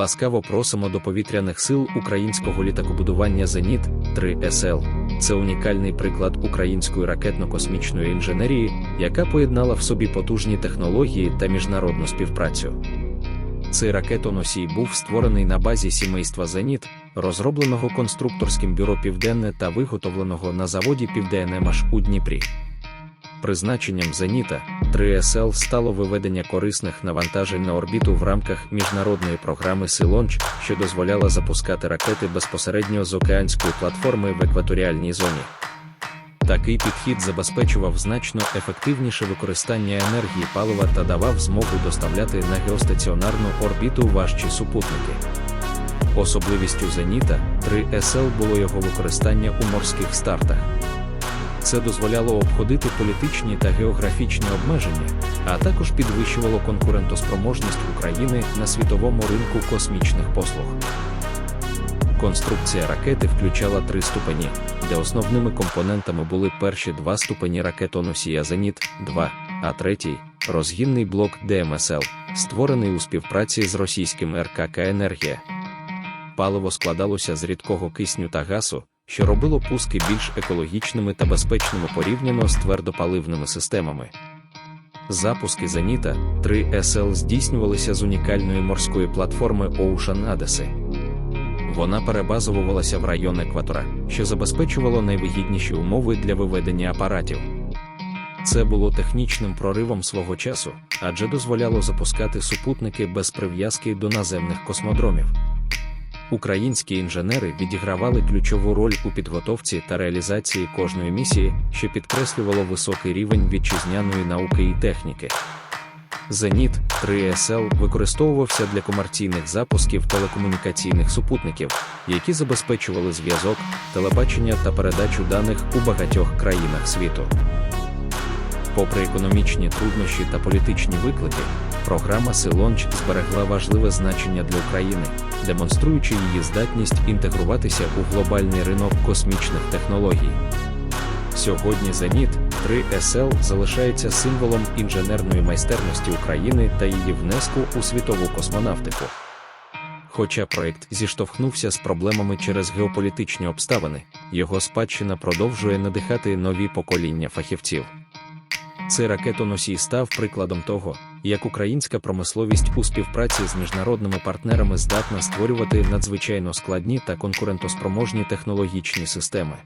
Ласкаво просимо до повітряних сил українського літакобудування Зеніт 3 СЛ. Це унікальний приклад української ракетно-космічної інженерії, яка поєднала в собі потужні технології та міжнародну співпрацю. Цей ракетоносій був створений на базі сімейства Зеніт, розробленого конструкторським бюро Південне та виготовленого на заводі Південнемаш у Дніпрі. Призначенням Зеніта 3SL стало виведення корисних навантажень на орбіту в рамках міжнародної програми Силонч, що дозволяла запускати ракети безпосередньо з океанської платформи в екваторіальній зоні. Такий підхід забезпечував значно ефективніше використання енергії палива та давав змогу доставляти на геостаціонарну орбіту важчі супутники. Особливістю Зеніта 3SL було його використання у морських стартах. Це дозволяло обходити політичні та географічні обмеження, а також підвищувало конкурентоспроможність України на світовому ринку космічних послуг. Конструкція ракети включала три ступені, де основними компонентами були перші два ступені ракетоносія Зеніт-2, а третій розгінний блок ДМСЛ, створений у співпраці з російським РКК Енергія. Паливо складалося з рідкого кисню та газу, що робило пуски більш екологічними та безпечними порівняно з твердопаливними системами. Запуски Зеніта 3SL здійснювалися з унікальної морської платформи Ocean Odyssey. Вона перебазовувалася в район екватора, що забезпечувало найвигідніші умови для виведення апаратів. Це було технічним проривом свого часу, адже дозволяло запускати супутники без прив'язки до наземних космодромів. Українські інженери відігравали ключову роль у підготовці та реалізації кожної місії, що підкреслювало високий рівень вітчизняної науки і техніки. Зеніт 3SL використовувався для комерційних запусків телекомунікаційних супутників, які забезпечували зв'язок, телебачення та передачу даних у багатьох країнах світу. Попри економічні труднощі та політичні виклики, програма Силонч зберегла важливе значення для України, демонструючи її здатність інтегруватися у глобальний ринок космічних технологій. Сьогодні Зеніт 3SL залишається символом інженерної майстерності України та її внеску у світову космонавтику. Хоча проект зіштовхнувся з проблемами через геополітичні обставини, його спадщина продовжує надихати нові покоління фахівців. Цей ракетоносій став прикладом того, як українська промисловість у співпраці з міжнародними партнерами здатна створювати надзвичайно складні та конкурентоспроможні технологічні системи.